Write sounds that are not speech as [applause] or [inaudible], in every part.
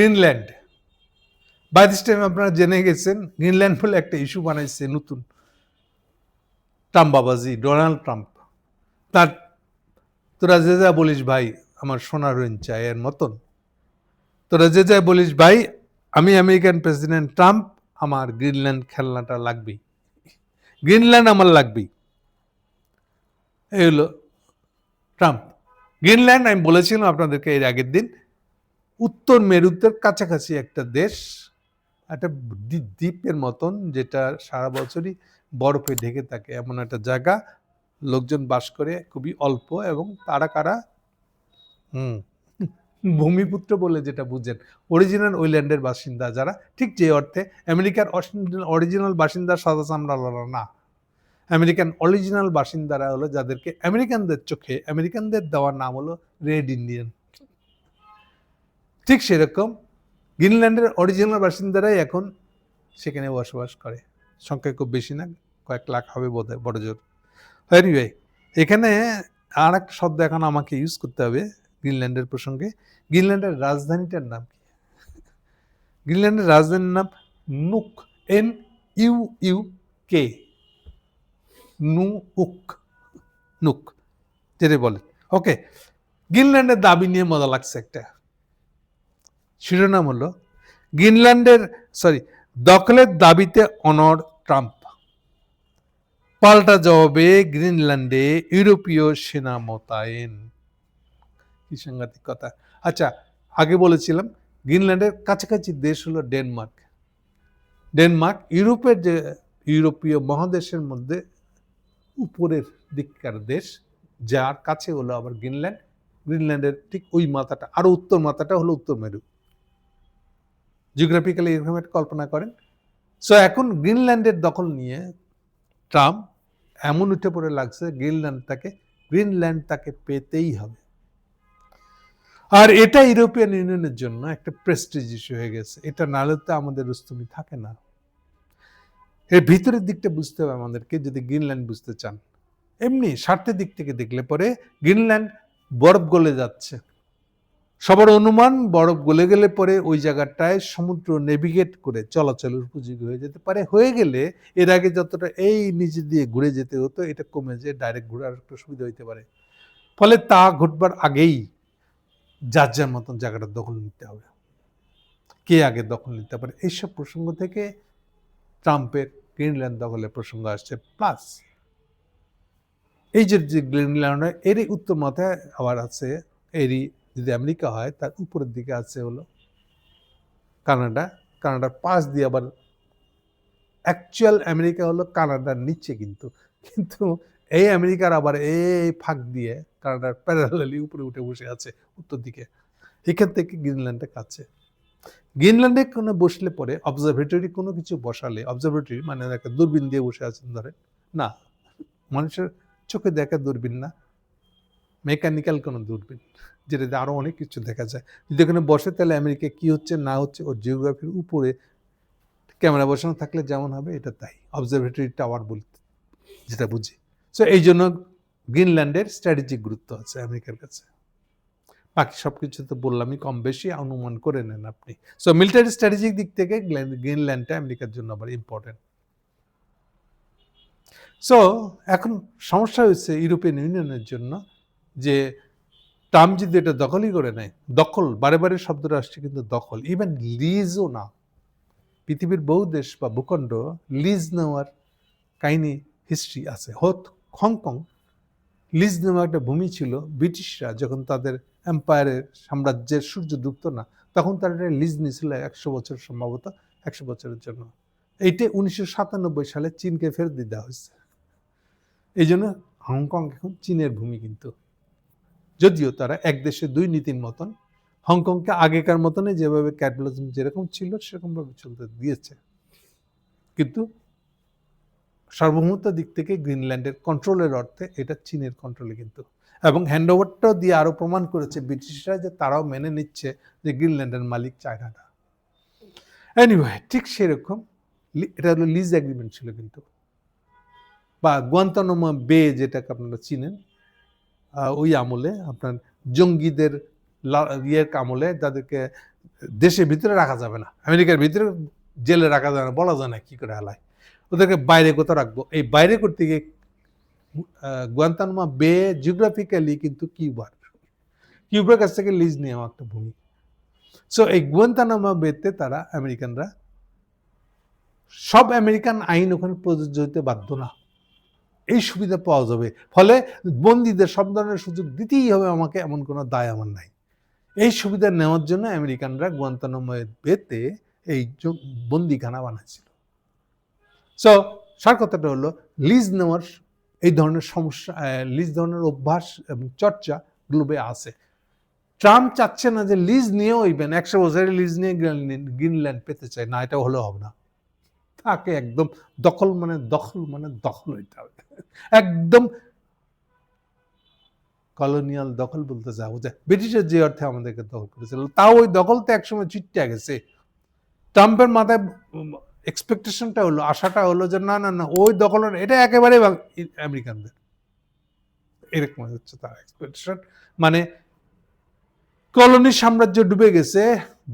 Greenland by this time আপনারা জেনে গেছেন গ্রিনল্যান্ড বলে একটা ইস্যু বানাইছে নতুন। ট্রাম্প বাবাজি ডোনাল্ড ট্রাম্প তার, তোরা যে যা বলিস ভাই, আমার সোনার ঋণ চাই এর মতন। তোরা যে যা বলিস ভাই, আমি আমেরিকান প্রেসিডেন্ট ট্রাম্প আমার গ্রিনল্যান্ড খেলনাটা লাগবেই। গ্রিনল্যান্ড আমার লাগবেই। এই হলো ট্রাম্প গ্রিনল্যান্ড আমি বলেছিলাম আপনাদেরকে এর আগের দিন উত্তর মেরুতের কাছাকাছি একটা দেশ, একটা দ্বীপ- দ্বীপের মতন যেটা সারা বছরই বরফে ঢেকে থাকে। এমন একটা জায়গা। লোকজন বাস করে খুবই অল্প এবং তারা কারা? হুম, ভূমিপুত্র বলে যেটা বুঝেন। অরিজিনাল ওই ল্যান্ডের বাসিন্দা যারা। ঠিক যে অর্থে আমেরিকার অরিজিনাল বাসিন্দা সাদা চামড়াওয়ালা না। আমেরিকান অরিজিনাল বাসিন্দারা হলো যাদেরকে আমেরিকানদের চোখে, আমেরিকানদের দেওয়ার নাম হলো রেড ইন্ডিয়ান ঠিক সেরকম গ্রিনল্যান্ডের অরিজিনাল বাসিন্দারাই এখন সেখানে বসবাস করে। সংখ্যা খুব বেশি না, কয়েক লাখ হবে বোধ হয় বড় জোর। এনিওয়ে এখানে আর একটা শব্দ এখন আমাকে ইউজ করতে হবে গ্রিনল্যান্ডের প্রসঙ্গে। গ্রিনল্যান্ডের রাজধানীটার নাম কি? গ্রিনল্যান্ডের রাজধানীর নাম Nuuk N U U K Nuuk Nuuk যেটা বলে ওকে গ্রিনল্যান্ডের দাবি নিয়ে মজা লাগছে একটা। শিরোনাম হলো গ্রিনল্যান্ডের সরি দখলের দাবিতে অনর ট্রাম্প। পাল্টা জবাবে গ্রিনল্যান্ডে ইউরোপীয় সেনা মোতায়েন। কি সাংঘাতিক কথা। আচ্ছা আগে বলেছিলাম, গ্রিনল্যান্ডের কাছাকাছি দেশ হলো ডেনমার্ক। ডেনমার্ক ইউরোপের যে ইউরোপীয় মহাদেশের মধ্যে উপরের দিককার দেশ, যার কাছে হলো আবার গ্রিনল্যান্ড। গ্রিনল্যান্ডের ঠিক ওই মাথাটা আরও উত্তর মাথাটা হলো উত্তর মেরু। জিওগ্রাফিক্যালি এরকম একটা কল্পনা করেন। সো এখন গ্রিনল্যান্ডের দখল নিয়ে ট্রাম্প এমন উঠে পড়ে লাগছে গ্রিনল্যান্ড তাকে গ্রিনল্যান্ড তাকে পেতেই হবে। আর এটা ইউরোপিয়ান ইউনিয়নের জন্য একটা প্রেস্টিজ ইস্যু হয়ে গেছে। এটা নাহলে তো আমাদের রুস্তমি থাকে না। এর ভিতরের দিকটা বুঝতে হবে আমাদেরকে, যদি গ্রিনল্যান্ড বুঝতে চান। এমনি স্বার্থের দিক থেকে দেখলে পরে গ্রিনল্যান্ড বরফ গলে যাচ্ছে। সবার অনুমান, বরফ গলে গেলে পরে ওই জায়গাটায় সমুদ্র নেভিগেট করে চলাচলের উপযোগী হয়ে যেতে পারে। হয়ে গেলে এর আগে যতটা এই নিচে দিয়ে ঘুরে যেতে হতো, এটা কমে যেয়ে ডাইরেক্ট ঘোরার একটু সুবিধা হইতে পারে। ফলে তা ঘটবার আগেই যার যার মতন জায়গাটা দখল নিতে হবে। কে আগে দখল নিতে পারে? এইসব প্রসঙ্গ থেকে ট্রাম্পের গ্রিনল্যান্ড দখলের প্রসঙ্গ আসছে। প্লাস এই যে গ্রিনল্যান্ড এরই উত্তর মাথায় আবার আছে, এরই যদি আমেরিকা হয়, তার উপরের দিকে আছে হলো কানাডা। কানাডার পাশ দিয়ে আবার অ্যাকচুয়াল আমেরিকা হলো কানাডার নিচে কিন্তু। কিন্তু এই আমেরিকার আবার এই ফাঁক দিয়ে কানাডার প্যারালালি উপরে উঠে বসে আছে, উত্তর দিকে। এখান থেকে গ্রিনল্যান্ডে কাছে? গ্রিনল্যান্ডে কোনো বসলে পরে অবজারভেটরি কোনো কিছু বসালে অবজারভেটরি মানে একটা দূরবীন দিয়ে বসে আছেন ধরেন। না, মানুষের চোখে দেখা দূরবীন না মেকানিক্যাল কোনো দূরবীন। যেটাতে আরও অনেক কিছু দেখা যায়। যদি ওখানে বসে তাহলে আমেরিকা কি হচ্ছে, না হচ্ছে, ওর জিওগ্রাফির উপরে ক্যামেরা বসানো থাকলে যেমন হবে, এটা তাই। অবজারভেটরি টাওয়ার বলতে যেটা বুঝি। সো এই জন্য গ্রিনল্যান্ডের স্ট্র্যাটেজিক গুরুত্ব আছে আমেরিকার কাছে। বাকি সব কিছু তো বললামই, কম বেশি অনুমান করে নেন আপনি। সো মিলিটারি স্ট্র্যাটেজিক দিক থেকে গ্রিনল্যান্ডটা আমেরিকার জন্য আবার ইম্পর্টেন্ট সো এখন সমস্যা হচ্ছে ইউরোপিয়ান ইউনিয়নের জন্য যে যদি এটা দখলই করে নেয় দখল, বারে বারে শব্দটা আসছে কিন্তু দখল। ইভেন লিজও না। পৃথিবীর বহু দেশ বা ভূখণ্ড লিজ নেওয়ার কাহিনী হিস্ট্রি আছে। হোত হংকং লিজ নেওয়া একটা ভূমি ছিল ব্রিটিশরা যখন তাদের এম্পায়ারের সাম্রাজ্যের সূর্য ডুবতো না, তখন তারা এটা লিজ নিয়েছিল একশো বছর সম্ভবত, একশো বছরের জন্য। এইটা উনিশশো সাতানব্বই সালে চীনকে ফেরত দিয়ে দেওয়া হয়েছে। এই জন্য হংকং এখন চীনের ভূমি কিন্তু। যদিও তারা এক দেশে দুই নীতির মতন, হংকংকে আগেকার মতনই যেভাবে ক্যাপিটালিজম যেরকম ছিল সেরকমভাবে চলতে দিয়েছে। কিন্তু সার্বভৌমত্ব দিক থেকে গ্রিনল্যান্ডের কন্ট্রোলের অর্থে এটা চীনের কন্ট্রোলে কিন্তু। এবং হ্যান্ডওভারটাও দিয়ে আরও প্রমাণ করেছে ব্রিটিশরা যে তারাও মেনে নিচ্ছে যে গ্রিনল্যান্ডের মালিক চায়নাটা। এনিওয়ে ঠিক সেরকম এটা হলো লিজ অ্যাগ্রিমেন্ট ছিল কিন্তু। বা গুয়ান্তানোমা বে যেটাকে আপনারা চিনেন ওই আমলে আপনার জঙ্গিদের ইয়ের আমলে তাদেরকে দেশের ভিতরে রাখা যাবে না। আমেরিকার ভিতরে জেলে রাখা যাবে না, বলা যায় না কী করে হালায়। ওদেরকে বাইরে কোথাও রাখব। এই বাইরে করতে গিয়ে গুয়ান্তানমা বে জিওগ্রাফিক্যালি কিন্তু কিউবার। কিউবার কাছ থেকে লিজ নেওয়া একটা ভূমি। সো এই গুয়ান্তানামা বেতে তারা আমেরিকানরা, সব আমেরিকান আইন ওখানে প্রযোজ্য হতে বাধ্য না। এই সুবিধা পাওয়া যাবে। ফলে বন্দীদের সব ধরনের সুযোগ দিতেই হবে, আমাকে এমন কোনো দায় আমার নাই। এই সুবিধা নেওয়ার জন্য আমেরিকানরা গুয়ান্তানাময় বেতে এই বন্দিখানা বানাচ্ছিল। সো সার কথাটা হলো, লিজ নেওয়ার এই ধরনের সমস্যা লিজ ধরনের অভ্যাস এবং চর্চা গ্লোবে আছে। ট্রাম্প চাচ্ছে না যে লিজ নিয়েও ইভেন একশো বছরের লিজ নিয়ে গ্রিনল্যান্ড- পেতে চায়। না, এটা হলে হবে না। তাকে একদম দখল মানে দখল মানে দখল হইতে হবে। একদম কলোনিয়াল দখল বলতে যে ব্রিটিশের যে অর্থে আমাদেরকে দখল করেছিল, তাও ওই দখল তো একসময় চিটটা গেছে। ট্রাম্পের মাথায় এক্সপেকটেশনটা হলো, আশাটা হলো যে না না না, ওই দখল এটা একেবারে আমেরিকানদের। এরকম হচ্ছে তার এক্সপেকটেশন মানে কলোনি সাম্রাজ্য ডুবে গেছে,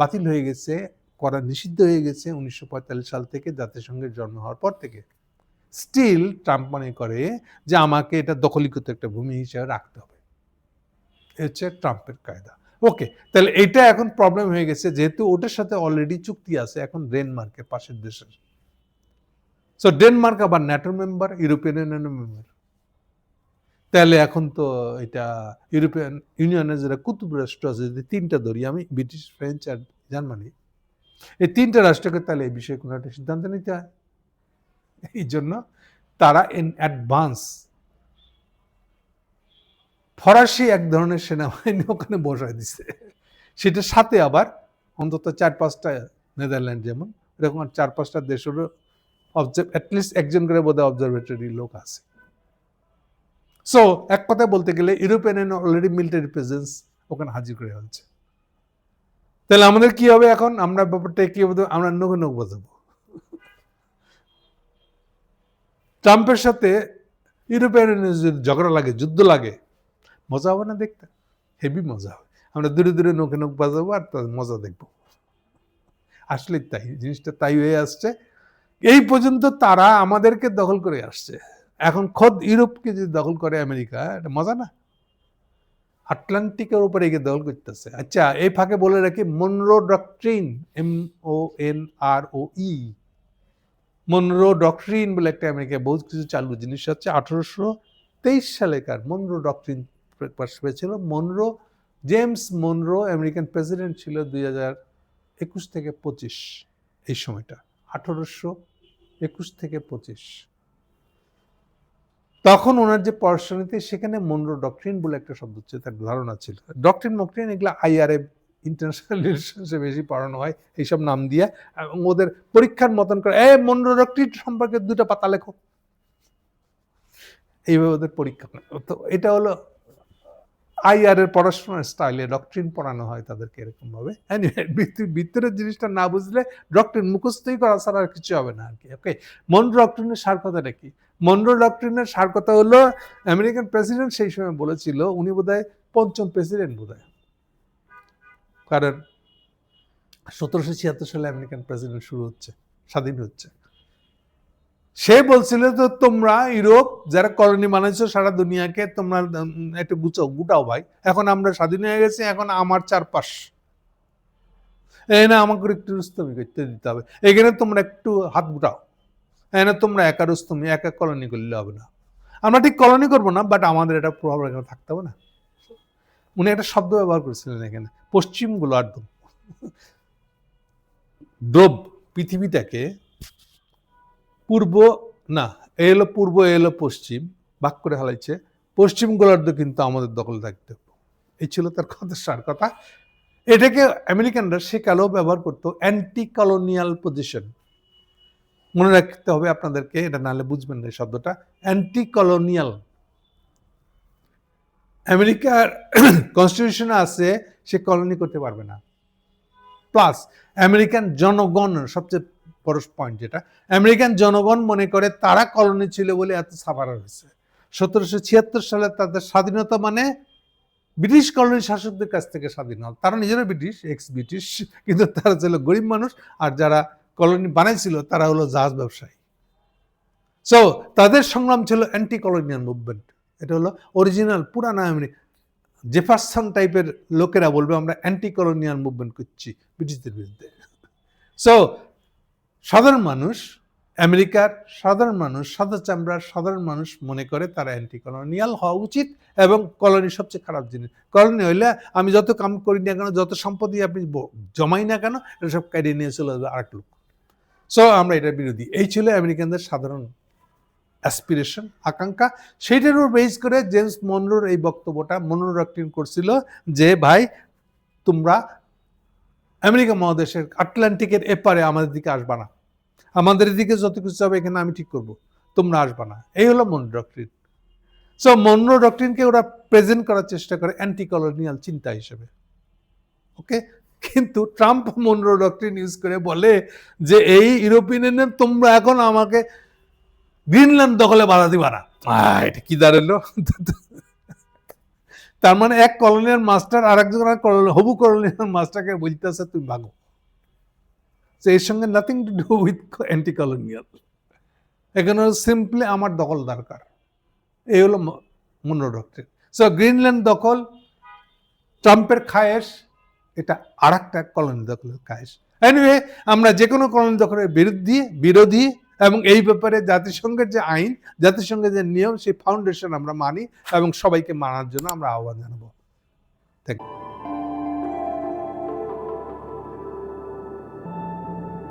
বাতিল হয়ে গেছে, করা নিষিদ্ধ হয়ে গেছে উনিশশো পঁয়তাল্লিশ সাল থেকে জাতিসংঘের জন্ম হওয়ার পর থেকে। স্টিল ট্রাম্প মনে করে যে আমাকে এটা দখলীকৃত একটা ভূমি হিসেবে রাখতে হবে। হচ্ছে ট্রাম্পের কায়দা। ওকে তাহলে এটা এখন প্রবলেম হয়ে গেছে, যেহেতু ওটার সাথে অলরেডি চুক্তি আছে এখন ডেনমার্কের পাশের দেশের। সো ডেনমার্ক আবার ন্যাটো মেম্বার ইউরোপিয়ান ইউনিয়নের মেম্বার তাহলে এখন তো এটা ইউরোপিয়ান ইউনিয়নের যারা কুতুব রাষ্ট্র আছে, যদি তিনটা ধরি, আমি ব্রিটিশ ফ্রেঞ্চ আর জার্মানি এই তিনটা রাষ্ট্রকে তাহলে এই বিষয়ে কোনো একটা সিদ্ধান্ত নিতে হয়। এই জন্য তারা ইন অ্যাডভান্স ফরাসি এক ধরনের সেনাবাহিনী ওখানে বসায় দিছে। সেটার সাথে আবার অন্তত চার পাঁচটা নেদারল্যান্ড যেমন, এরকম চার পাঁচটা দেশেরও অবজার্ভ অ্যাটলিস্ট একজন করে বোধহয় অবজারভেটরি লোক আছে। সো এক কথায় বলতে গেলে ইউরোপিয়ান অলরেডি মিলিটারি প্রেজেন্স ওখানে হাজির করে হচ্ছে তাহলে আমাদের কি হবে এখন? আমরা ব্যাপারটা কি হবে? আমরা নখ নখ বোঝাবো ট্রাম্পের সাথে ইউরোপিয়ান ঝগড়া লাগে, যুদ্ধ লাগে, মজা হবে না দেখতে? হেভি মজা হবে। আমরা দূরে দূরে নখে নখ বাজাবো আর তার মজা দেখব। আসলে তাই, জিনিসটা তাই হয়ে আসছে। এই পর্যন্ত তারা আমাদেরকে দখল করে আসছে। এখন খোদ ইউরোপকে যদি দখল করে আমেরিকা, এটা মজা না? আটলান্টিকের উপরে এগিয়ে দখল করতেছে। আচ্ছা এই ফাঁকে বলে রাখি, Monroe doctrine M O N R O E Monroe doctrine বলে একটা আমেরিকায় বহুত কিছু চালু জিনিস হচ্ছে। আঠারোশো তেইশ সালেকার মনরো ডক্ট্রিন প্রকাশ পেয়েছিল। Monroe James Monroe American president ছিল দুই হাজার একুশ থেকে পঁচিশ এই সময়টা। আঠারোশো একুশ থেকে পঁচিশ। তখন ওনার যে পড়াশোনাতে সেখানে মনরো ডক্ট্রিন বলে একটা শব্দ হচ্ছে, তার ধারণা ছিল। ডক্ট্রিন মকট্রিন এগুলো আইআরএ ইন্টারন্যাশনাল রিলেশনসে বেশি পড়ানো হয় এইসব নাম দিয়ে এবং ওদের পরীক্ষার মতন করে এ মনরো ডক্ট্রিন সম্পর্কে দুটো পাতা লেখো। এইভাবে ওদের পরীক্ষা। তো এটা হলো আইআর এর পড়াশোনার স্টাইলে ডক্ট্রিন পড়ানো হয় তাদেরকে এরকম ভাবে Anyway, ভিতরের জিনিসটা না বুঝলে ডক্ট্রিন মুখস্থই করা ছাড়া আর কিছু হবে না আর কি ওকে মনরো ডক্ট্রিনের সার কথাটা কি? মনরো ডক্ট্রিনের সার কথা হলো আমেরিকান প্রেসিডেন্ট সেই সময় বলেছিল উনি বোধহয় পঞ্চম প্রেসিডেন্ট বোধহয়। কারণ সতেরোশো ছিয়াত্তর সালে আমেরিকান প্রেসিডেন্ট শুরু হচ্ছে, স্বাধীন হচ্ছে। সে বলছিল তো তোমরা ইউরোপ, যারা কলোনি বানাইছো সারা দুনিয়াকে, তোমরা একটু গুছাও, গুটাও ভাই। এখন আমরা স্বাধীন হয়ে গেছি, এখন আমার চারপাশ। এখানে আমাকে একটু রুস্তমি করতে দিতে হবে। এখানে তোমরা একটু হাত গুটাও। এখানে তোমরা একা রুস্তমি, একা কলোনি করলে হবে না। আমরা ঠিক কলোনি করব না বাট আমাদের এটা প্রভাব এখানে থাকতে হবে না। উনি একটা শব্দ ব্যবহার করেছিলেন এখানে, পশ্চিম গোলার্ধ। দ্রব পৃথিবীটাকে পূর্ব, না, এ হলো পূর্ব, এ হলো পশ্চিম ভাগ করে হালাইছে, পশ্চিম গোলার্ধ কিন্তু আমাদের দখলে থাকতে। এই ছিল তার কথা, সার কথা। এটাকে আমেরিকানরা সেকালেও ব্যবহার করতো অ্যান্টি কলোনিয়াল পজিশন মনে রাখতে হবে আপনাদেরকে, এটা নাহলে বুঝবেন না এই শব্দটা অ্যান্টি কলোনিয়াল আমেরিকার [coughs] কনস্টিটিউশন আছে, সে কলোনি করতে পারবে না। প্লাস আমেরিকান জনগণ, সবচেয়ে বড় পয়েন্ট যেটা, আমেরিকান জনগণ মনে করে তারা কলোনি ছিল বলে এত সাফার হয়েছে। সতেরোশো ছিয়াত্তর সালে তাদের স্বাধীনতা মানে ব্রিটিশ কলোনি শাসকদের কাছ থেকে স্বাধীন হওয়া। তারা নিজেরা ব্রিটিশ এক্স ব্রিটিশ কিন্তু তারা ছিল গরিব মানুষ, আর যারা কলোনি বানাইছিল, তারা হলো জাহাজ ব্যবসায়ী। সো তাদের সংগ্রাম ছিল অ্যান্টি কলোনিয়াল মুভমেন্ট এটা হলো অরিজিনাল পুরানা আমেরিকা জেফারসন টাইপের লোকেরা বলবে, আমরা অ্যান্টি কলোনিয়াল মুভমেন্ট করছি ব্রিটিশদের বিরুদ্ধে। সো সাধারণ মানুষ, আমেরিকার সাধারণ মানুষ, সাদা চামড়ার সাধারণ মানুষ মনে করে তারা অ্যান্টি কলোনিয়াল হওয়া উচিত এবং কলোনি সবচেয়ে খারাপ জিনিস। কলোনি হইলে আমি যত কাম করি না কেন, যত সম্পত্তি আপনি জমাই না কেন, এটা সব কাটিয়ে নিয়ে চলে যাবে আরেক লোক। সো আমরা এটার বিরোধী। এই ছিল আমেরিকানদের সাধারণ অ্যাসপিরেশন আকাঙ্ক্ষা সেইটার উপর বেস করে জেমস মনরোর এই বক্তব্যটা মনোরক্তিন করছিল যে, ভাই, তোমরা আমেরিকা মহাদেশের আটলান্টিকের এপারে আমাদের দিকে আসবা না। আমাদের দিকে যত কিছু হবে এখানে আমি ঠিক করব। তোমরা আসবা না। এই হলো মন ডক্ট্রিন সো মনরো ডক্ট্রিনকে ওরা প্রেজেন্ট করার চেষ্টা করে অ্যান্টি কলোনিয়াল চিন্তা হিসেবে। ওকে কিন্তু ট্রাম্প মনরো ডক্ট্রিন ইউজ করে বলে যে, এই ইউরোপিয়ান ইউনিয়ন তোমরা এখন আমাকে গ্রিনল্যান্ড দখলে বাধা দিবা না। এটা কি দাঁড়াল তার মানে এক কলোনিয়াল মাস্টার আর একজন হবু কলোনিয়াল মাস্টারকে বলতেছে তুমি ভাগো। তো এর সঙ্গে nothing to do with anti colonial এখানে সিম্পলি আমার দখল দরকার। এই হলো মনোডক্ট্রিন সো গ্রিনল্যান্ড দখল ট্রাম্পের খায়েশ এটা আর একটা কলোনি দখলের খায়েশ। এনিওয়ে আমরা যে কোনো কলোনি দখলের বিরুদ্ধে বিরোধী এবং এই ব্যাপারে জাতিসংঘের যে আইন, জাতিসংঘের যে নিয়ম, সেই ফাউন্ডেশন আমরা মানি এবং সবাইকে মানার জন্য আমরা আহ্বান জানাব।